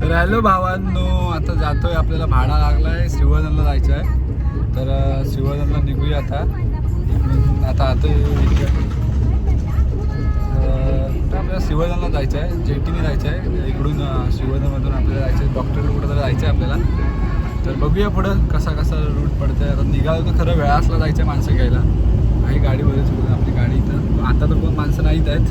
तर हॅलो भावांनो आता जातोय आपल्याला भाडा लागलाय श्रीवर्धनला जायचं आहे तर अं, श्रीवर्धनला निघूया आता. आता आता आपल्याला श्रीवर्धनला जायचं आहे जेटीने जायचं आहे इकडून अं, आपल्याला जायचं आहे डॉक्टर कुठं तरी जायचं आहे आपल्याला. तर बघूया पुढं कसा कसा रूट पडतं आहे आता निघालो तर खरं वेळासला जायचं आहे माणसं घ्यायला. काही गाडीवरच बघून आपली गाडी इथं. आता तर कोण माणसं नाहीत आहेत.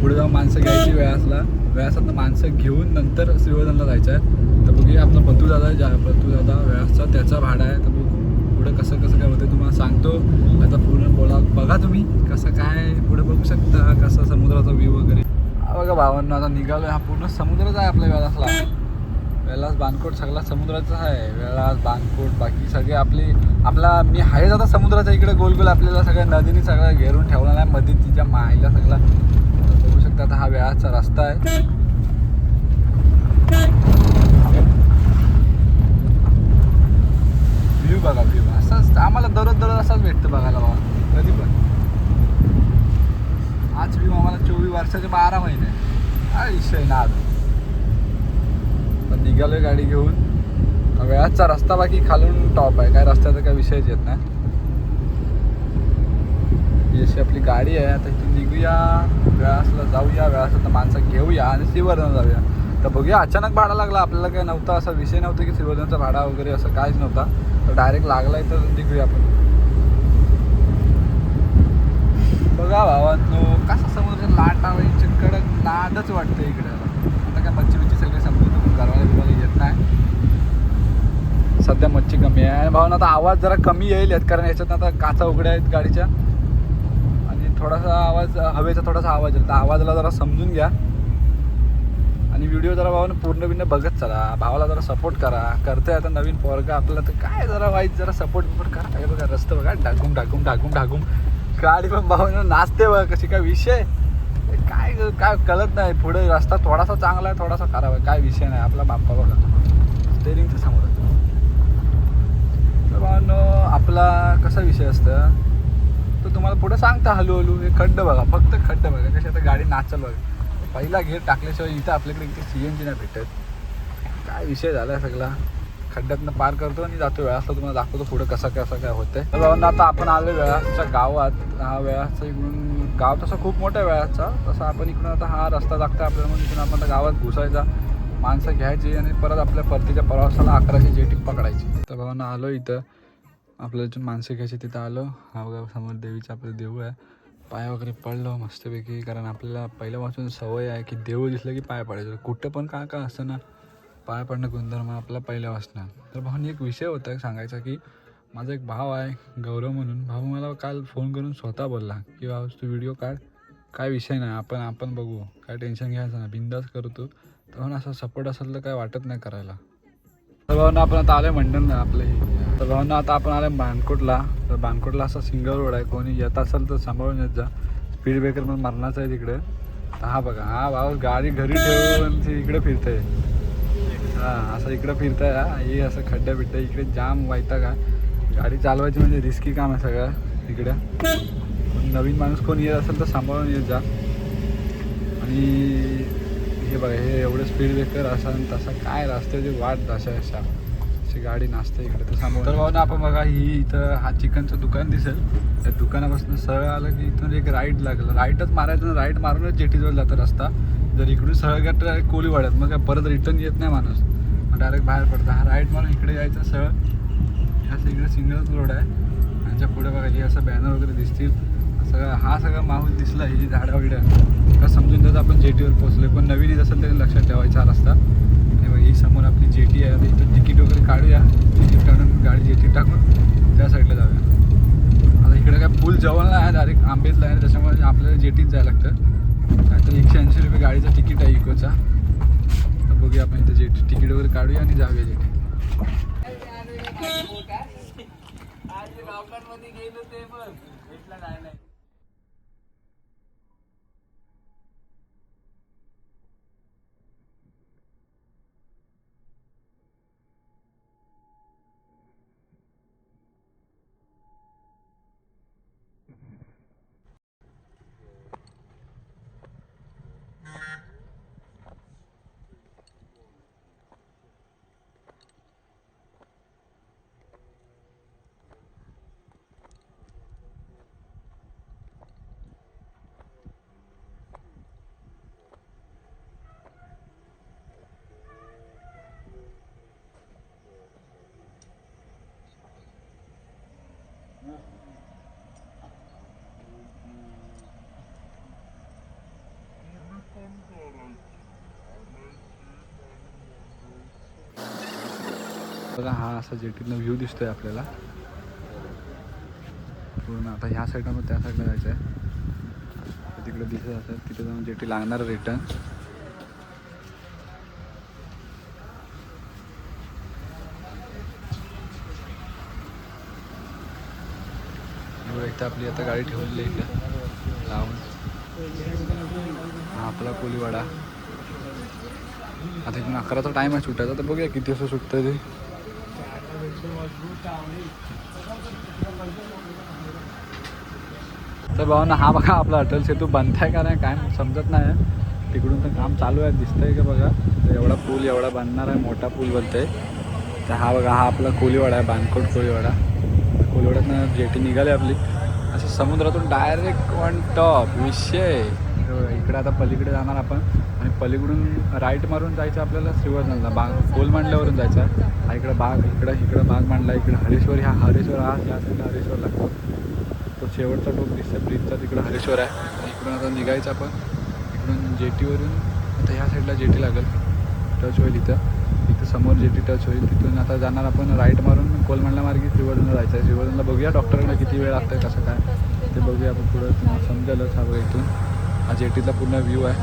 पुढे जाऊन माणसं घ्यायची वेळासला. वेळासातनं माणसं घेऊन नंतर श्रीवर्धनला जायचं आहे. तर बघूया आपला बतू दादा ज्या बतू दादा त्याचा भाडा आहे. तर बघू पुढं कसं कसं काय होतं तुम्हाला सांगतो. आता पूर्ण बोला बघा तुम्ही कसं काय पुढे बघू शकता कसं समुद्राचा व्ह्यू वगैरे. बघा भावांना आता निघालो हा पूर्ण समुद्रच आहे आपल्या वेळासला. वेळास बानकोट सगळा समुद्राचा आहे. वेळास बानकोट बाकी सगळे आपले आपला मी आहे जाता समुद्राच्या इकडे गोल गोल आपल्याला सगळ्या नदीने सगळं घेरून ठेवला नाही मध्ये तिच्या माईला सगळा तर आता हा वेळाचा रस्ता आहे. व्ह्यू बघा व्ह्यू असाच आम्हाला दररोज दररोज असाच भेटतं बघायला बाबा कधी पण. आज व्ह्यू आम्हाला चोवीस वर्षाचे बारा महिने. काय विषय ना आज पण निघालोय गाडी घेऊन. वेळाचा रस्ता बाकी खालून टॉप आहे. काय रस्त्याचा काय विषयच येत नाही. ही अशी आपली गाडी आहे. आता इथून निघूया. वेळासला माणसं घेऊया आणि श्रीवर्धन जाऊया. तर बघूया अचानक भाडा लागला आपल्याला काय नव्हता असा विषय नव्हता की श्रीवर्धनचा भाडा वगैरे असं काहीच नव्हता. तर डायरेक्ट लागलाय तर निघूया आपण. बघा भावांनो कसा समुद्र लाट आवायची कडक नादच वाटतं इकडे. आता काय मच्छी बिच्छी सगळी समुद्र घरवाले बिरवायला येत नाही. सध्या मच्छी कमी आहे. आणि भावना आता आवाज जरा कमी येईल यात कारण याच्यात आता काचा उघड्या आहेत गाडीच्या. थोडासा आवाज हवेचा थोडासा आवाज येईल तर आवाजाला जरा समजून घ्या. आणि व्हिडिओ जरा भावानं पूर्ण बिन्न बघत चला. भावाला जरा सपोर्ट करा. करते आता नवीन पोरगा. आपल्याला तर काय जरा वाईट जरा सपोर्ट बिपोर्ट करा. काय बघा रस्ते बघा. ढाकून ढाकून ढाकून ढाकून. गाडी पण भावानं नाचते बघा कशी काय विषय? काय काय कळत नाही. पुढे रस्ता थोडासा चांगला आहे थोडासा खराब आहे. काय विषय नाही. आपला बाप्पा बघा. स्टेरिंगच्या समोर तर भावांनो आपला कसा विषय असतं? तो तुम्हाला पुढे सांगता हळूहळू. हे खड्ड बघा फक्त खड्ड बघा. कशी आता गाडी नाचल बघा. पहिला गेअर टाकल्याशिवाय इथं आपल्याकडे इथे सी एन जी नाही भेटत. काय विषय झाला सगळा? खड्ड्यातनं पार करतो आणि जातो. वेळासला तुम्हाला दाखवतो पुढे कसं कसं काय होतंय. तर भावांनो आता आपण आलो वेळाच्या गावात. हा वेळाचा इकडून गाव तसं खूप मोठा वेळाचा. तसा आपण इकडून आता हा रस्ता लागतो आपल्याला. म्हणून इकडून आपण गावात घुसायचा. माणसं घ्यायची आणि परत आपल्या परतीच्या प्रवासाला अकराशे जेटी पकडायची. तर भावना आलो इथं. आपल्याला जे माणसं आहे तिथं आलो. हा समोर देवीचं आपलं देऊळ आहे. पाय वगैरे पडलो मस्तपैकी कारण आपल्याला पहिल्यापासून सवय आहे की देऊळ दिसलं की पाय पडायचं. कुठं पण काय का असतं ना पाय पडणं गुणधर्म आपला पहिल्यापासून तर भाऊनी एक विषय होता सांगायचा की माझा एक भाव आहे गौरव म्हणून. भाऊ मला काल फोन करून स्वतः बोलला की भाऊ तू व्हिडिओ काढ. काय विषय नाही आपण आपण बघू. काय टेन्शन घ्यायचं ना बिंदास करतो तर म्हणून असा सपोर्ट असेल तर काय वाटत नाही करायला. तर भाऊ ना आपण आता आलं मंडण ना आपलं हे. तर भावना आता आपण आलोय बानकोटला तर बानकोटला असा सिंगल रोड आहे. कोणी येत असेल तर सांभाळून येत जा. स्पीड ब्रेकर पण मरणाचं आहे तिकडे. हा बघा हा भाऊ गाडी घरी ठेवून ती इकडे फिरते हा असं इकडं फिरताय हे. असं खड्ड्या बिड्डा इकडे जाम व्हायता का गाडी चालवायची म्हणजे रिस्की काम आहे सगळं इकडे पण नवीन माणूस कोण येत असेल तर सांभाळून येत जा. आणि हे बघा हे एवढं स्पीड ब्रेकर असा आणि तसा काय रस्त्याची वाट अशा अशा. अशी गाडी नाचते इकडे तर सांभाळून तर भाऊ ना आपण बघा ही इथं हा चिकनचं दुकान दिसेल. त्या दुकानापासून सरळ आलं की इथून एक राईट लागलं. राईटच मारायचं राईट मारूनच जेटीजवळ जातं रस्ता. जर इकडून सरळ गेट डायरेक्ट वाढत मग काय परत रिटर्न येत नाही माणूस. मग डायरेक्ट बाहेर पडतं. हा राईट मारून इकडे यायचं सरळ. ह्या इकडे सिंगल रोड आहे. यांच्या पुढे बघा हे असं बॅनर वगैरे दिसतील. सगळा हा सगळा माहोल दिसला ही जी झाडं वगैरे. का समजून जात आपण जेटीवर पोहोचले पण नवीन येत असेल तरी लक्षात ठेवायचा रस्ता. ही समोर आपली जेटी आहे. इथं तिकीट वगैरे काढूया. तिकीट काढून गाडी जेटी टाकून त्या साईडला जाऊया. आता इकडे काय पूल जवळला आहे. डायरेक्ट आंबेतला आहे. त्याच्यामुळे आपल्याला जेटीत जायला लागतं. आता एकशे ऐंशी रुपये गाडीचं तिकीट आहे इकोचा. तर बघूया आपण इथं जेटी तिकीट वगैरे काढूया आणि जाऊया जेटी. गेलो ते पण बघा हा असा जेटीतनं व्ह्यू दिसतोय आपल्याला. पूर्ण आता ह्या साईडला मग त्या साईडला जायचं आहे तिकडे दिसत असेल तिथे जाऊन जेटी लागणार रिटर्न इथं आपली आता गाडी ठेवलेली आहे इथं लावून. हा आपला कोलीवाडा आता इथून अकराचा टाईम आहे सुटायचा तर बघूया किती असं सुटतं ते. तर भाऊ ना हा बघा आपला अटल सेतू बनताय का नाही काय समजत नाही तिकडून तर काम चालू आहे दिसतंय का बघा. तर एवढा पूल एवढा बनणार आहे मोठा पूल बनतोय. तर हा बघा हा आपला कोलीवाडा आहे बानकोट कोलीवाडा. कोलीवाड्यातनं जेटी निघाली आपली. असं समुद्रातून डायरेक्ट वन टॉप विषय. इकडे आता पलीकडे जाणार आपण आणि पलीकडून राईट मारून जायचं आपल्याला श्रीवर्धनला. बाग पोल मांडल्यावरून जायचं. हा इकडं बाग इकडं इकडं बाग मांडला. इकडं हरेश्वर. ह्या हरेश्वर हा या साईडला हरेश्वर लागतो तो शेवटचा टोक दिसतो ब्रिजचा तिकडं हरेश्वर आहे. इकडून आता निघायचं आपण. इकडून जेटीवरून आता ह्या साईडला जेटी लागेल. टच होईल इथं. इथं समोर जेटी टच होईल. तिथून आता जाणार आपण राईट मारून कोलमंडला मार्गी श्रीवर्धनला जायचं आहे. श्रीवर्धनला बघूया. डॉक्टरकडे किती वेळ लागतं कसं काय. ते बघूया आपण पुढं. समजेलच हा इथून. हा जेटीचा पूर्ण व्ह्यू आहे.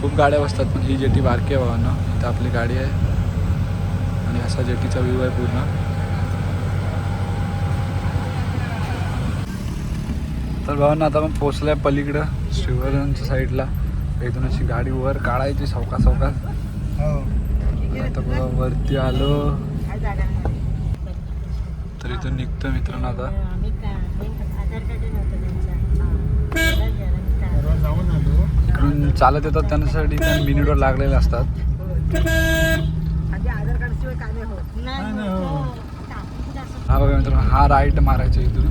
खूप गाड्या बसतात पण ही जेटी बारकी आहे भावांना. इथं आपली गाडी आहे. आणि असा जेटीचा व्ह्यू आहे पूर्ण. तर भावांना आता आपण पोचलोय पलीकडं श्रीवर्धनच्या साईडला. इथून अशी गाडी वर काढायची सवका सवका आता बघा वरती आलो. तर इथून निघतो मित्रांनो आता इकडून चालत येतात त्यांच्यासाठी त्या मिनिटवर लागलेले असतात. हा बघा मित्रांनो हा राईट मारायचा इथून.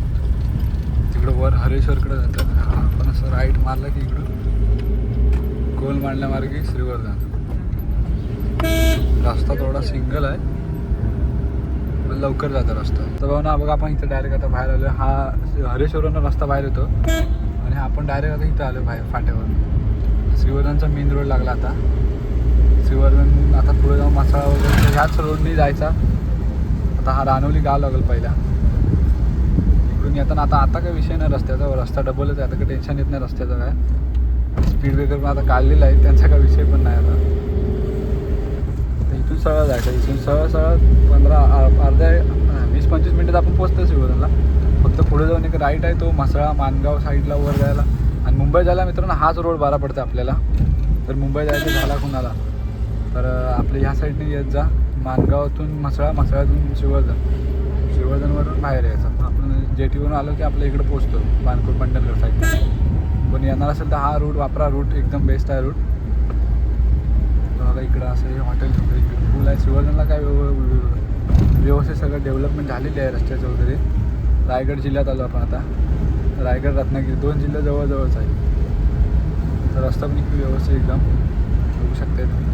तिकडं वर हरेश्वरकडे जातात. हा आपण असं राईट मारला की इकडून. गोल मांडल्या मार्गे श्रीवर्धन रस्ता थोडा सिंगल आहे. पण लवकर जातो रस्ता. तर बघा ना बघा आपण इथं डायरेक्ट आता बाहेर आलो हा हरेश्वरवरून रस्ता बाहेर येतो. आणि हा आपण डायरेक्ट आता इथं आलो बाहेर फाट्यावर. श्रीवर्धनचा मेन रोड लागला आता. श्रीवर्धन आता पुढे जाऊन मसाळा वगैरे ह्याच रोडने जायचा. आता हा रानवली गाव लागेल पहिला. इकडून येताना आता आता काय विषय नाही रस्त्याचा. रस्ता डबलच आहे. आता काही टेन्शन येत नाही रस्त्याचं काय. स्पीड ब्रेकर पण आता काढलेला आहे. त्यांचा काय विषय पण नाही आता. इथून सरळ जायचं. इथून सरळ सरळ पंधरा अर्ध्या वीस पंचवीस मिनिटात आपण पोचतो शिवरला फक्त पुढे जाऊन एक राईट आहे तो म्हसळा मानगाव साईडला वर जायला. आणि मुंबई जायला मित्रांनो हाच रोड बारा पडतो आपल्याला. तर मुंबई जायचं झाला कुणाला? तर आपल्या ह्या साईडने येत जा. मानगावातून म्हसळा म्हसळ्यातून शिवर्धन शिवर्धनवरून बाहेर यायचं. आपण जेटीवरून आलो की आपल्या इकडे पोचतो बानकोट पंढरगड साईड पण येणार असेल तर हा रूट वापरा रूट एकदम बेस्ट आहे रूट बघा इकडं असं हे हॉटेल पूल आहे. शिवर्धनला काय व्यव- व्यवस्थित सगळं डेव्हलपमेंट झालेली आहे रस्त्याचं वगैरे. रायगड जिल्ह्यात आलो आपण आता. रायगड रत्नागिरी दोन जिल्हे जवळजवळच आहे तर रस्ता पण इकडे व्यवस्थित एकदम. बघू शकता तुम्ही.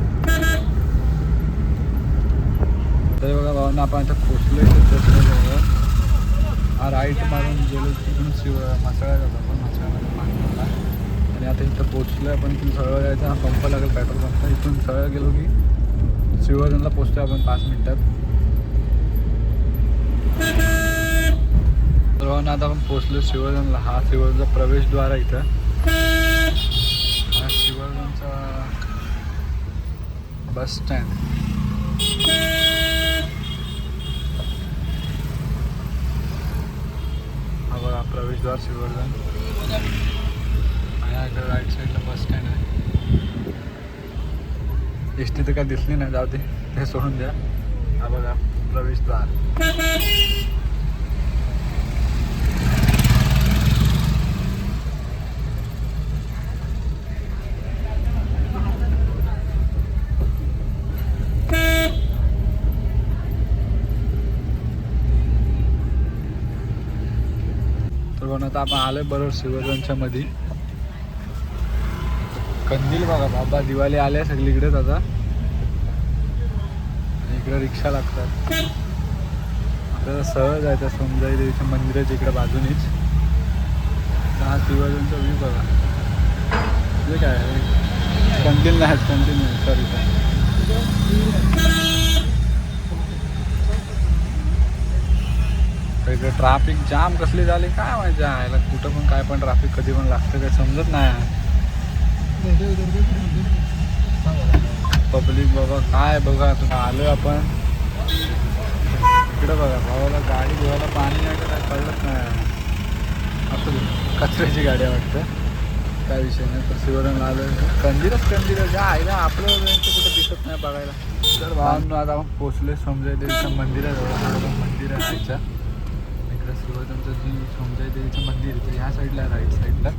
तर बघा भावना आपण आता पोचलो आहे हा राईट मारून गेलो तिथून शिव मासाळा जातो आपण मासाळ्यामध्ये पाणी आणि आता इथं पोचलो आपण इथून सरळ जायचं. हा पंप लागेल पेट्रोल पंप. इथून सरळ गेलो की शिवजनला पोचतो आपण पाच मिनटात. सर्वांना आता आपण पोचलो शिवजनला हा शिवजनचा प्रवेशद्वार आहे इथं. हा शिवजनचा बस स्टँड. हा बघा प्रवेशद्वार शिवर्धन आणि इकडे राईट साईडला बस स्टँड आहे. एस टी तर काय दिसली नाही जाऊ दे. ते सोडून द्या. हा बघा प्रवेशद्वार. तर आता आपण आलोय बरोबर शिवजनच्या मध्ये कंदील बघा बाबा दिवाळी आल्या सगळीकडेच आता. इकडे रिक्षा लागतात. आपल्याला सहज आहे त्या समजाई देवीचं मंदिर इकडे बाजूनीच. हा शिवजनचा व्ह्यू बघा. म्हणजे काय आहे? कंदील नाही कंदील नाही. सॉरी तर इकडे ट्राफिक जाम कसली झाली काय माहिती आहे कुठं पण काय पण ट्राफिक कधी पण लागतं काय समजत नाही. पब्लिक बघा काय बघा तुम्ही आलो आपण. इकडं बघा भावाला गाडी धुवायला पाणी आहे का काय कळत नाही. असं कचऱ्याची गाडी वाटतं. काय विषय नाही तर शिवरण आलो कंदीरच कंदीर ज्या आईला आपलं कुठं दिसत नाही बघायला. तर भावांनो आता आपण पोचले समजाय देवीचं मंदिर आहे जवळ जी समजाय देवीचं मंदिर आहे तर ह्या साईडला राईट साईडला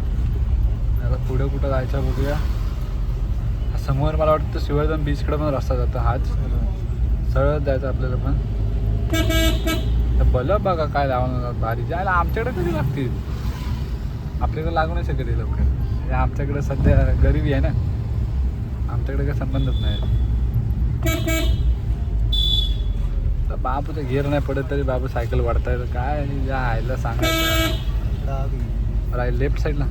आता पुढं कुठं जायचं बघूया. समोर मला वाटतं शिवराजन बीचकडे पण रस्ता जातो हाच. सरळ जायचं आपल्याला पण. तर बलं बघा काय लावणार भारी. जायला आमच्याकडे कधी लागतील? आपल्याकडे लागू नाही शकत हे लवकर म्हणजे आमच्याकडे सध्या गरिबी आहे ना. आमच्याकडे काही संबंधच नाही. तर घेर नाही पडत तरी बाबू सायकल वाढताय काय या आईला सांगायचं? राईट लेफ्ट साईडला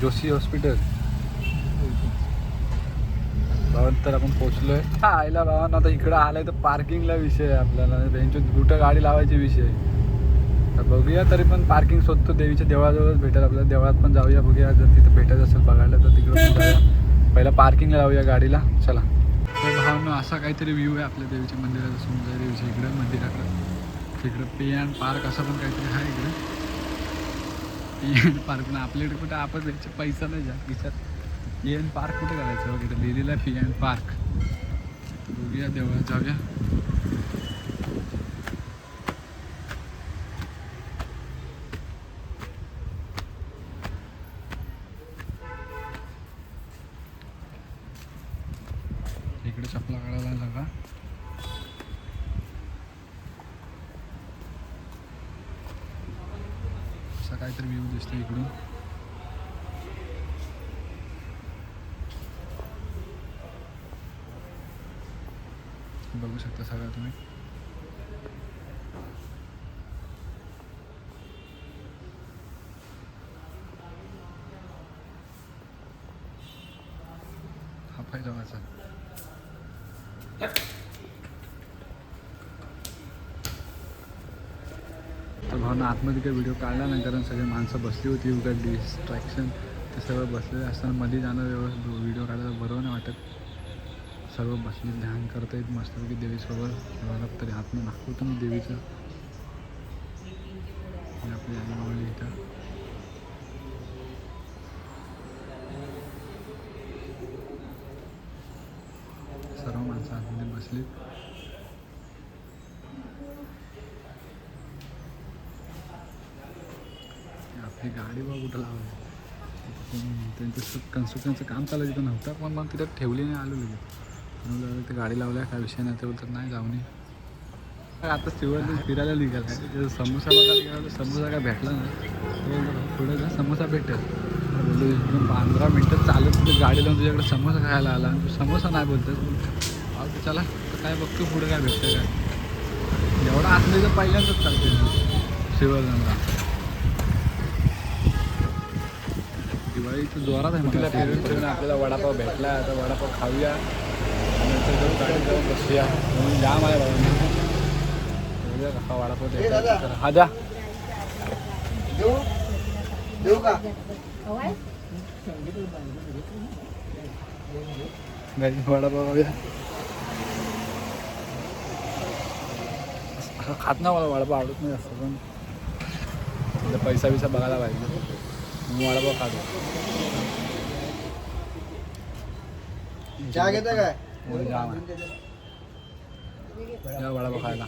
जोशी हॉस्पिटल. भावन तर आपण पोचलोय हा, आईला भावांना आता इकडं आलाय तर पार्किंगला विषय आहे आपल्याला. त्यांच्या कुठं गाडी लावायची विषय आहे. तर बघूया तरी पण पार्किंग शोधतो देवीच्या देवळाजवळच भेटेल आपल्याला. देवळात पण जाऊया बघूया जर तिथं भेटत असेल बघायला तर तिकडं पहिला पार्किंगला लावूया गाडीला. चला. तर असा काहीतरी व्ह्यू आहे आपल्या देवीच्या मंदिराचा समजा देवीच्या इकडं मंदिराकडं. तिकडं पे अँड पार्क असं पण काहीतरी आहे इकडे. पी अँड पार्क ना आपल्याकडे कुठं आपण जायचं पैसा नाही जा विचार. पी अँड पार्क कुठे करायचं वगैरे लिहिलेलं आहे पी अँड पार्क बघूया देवळात जाऊया इकडे चपला काढायला जागा असा काहीतरी व्ह्यू दिसतो इकडून. बघू शकता सगळं तुम्ही. हा फायदा माझा भावना आतमध्ये काही व्हिडिओ काढला नाही कारण सगळे माणसं बसली होती उगा डिस्ट्रॅक्शन ते सगळं बसलेलं असताना मध्ये जाणं व्यवस्थित व्हिडिओ काढायला बरोबर नाही वाटत. सर्व बसले ध्यान करता येत मस्तपैकी देवीसोबत तरी हातनं दाखवतो मी देवीचं. आपली आई आवडली इथं. सर्व माणसं आतमध्ये बसली आपली गाडी बघ कुठं लावली पण त्यांचं कन्स्ट्रक्शनचं काम चालू तिथं नव्हतं पण मग तिथं ठेवली नाही आलो लगेच. म्हणून ते गाडी लावल्या काय विषय नाही ते बोलतात नाही जाऊ नये. आता शिवाय फिरायला निघाला आहे. समोसा बघायला गेला समोसा काय भेटला नाही. पुढे जा समोसा भेटेल. बोललो पंधरा मिनटं चालत तिथे गाडी लावून तुझ्याकडे समोसा खायला आला. तू समोसा नाही बोलतोस. चला तर काय बघतो पुढे काय भेटतं काय. एवढा आतमध्ये तर पहिल्यांदाच चालते शिवगंगा दिवाळी तर जोरात आहे मला फिरून फिरून आपल्याला वडापाव भेटला आता वडापाव खाऊया. नंतर जाऊ गाडी जाऊन बसूया. म्हणून जाम आहे बाबा. बघूया कसा वडापाव द्यायचा हा द्या देऊ? का? वडापाव असं खात ना मला वडापाव आवडत नाही असं पण. पैसा बिसा बघायला पाहिजे. मी वडापाव खातो चहा. घेता काय वडापाव खायला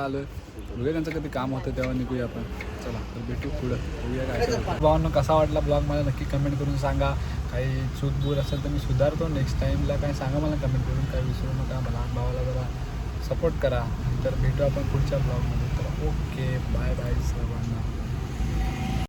आलोय. बघूया त्यांचं कधी काम होतं तेव्हा निघूया आपण. चला तर भेटू पुढं. बघूया काय भावांनो कसा वाटला ब्लॉग? मला नक्की कमेंट करून सांगा. काही चूकबूर असेल तर मी सुधारतो. नेक्स्ट टाईमला काय सांगा मला कमेंट करून. काय विसरू नका. मला भावाला जरा सपोर्ट करा. तर भेटू आपण पुढच्या ब्लॉगमध्ये. तर ओके बाय बाय सर्वांना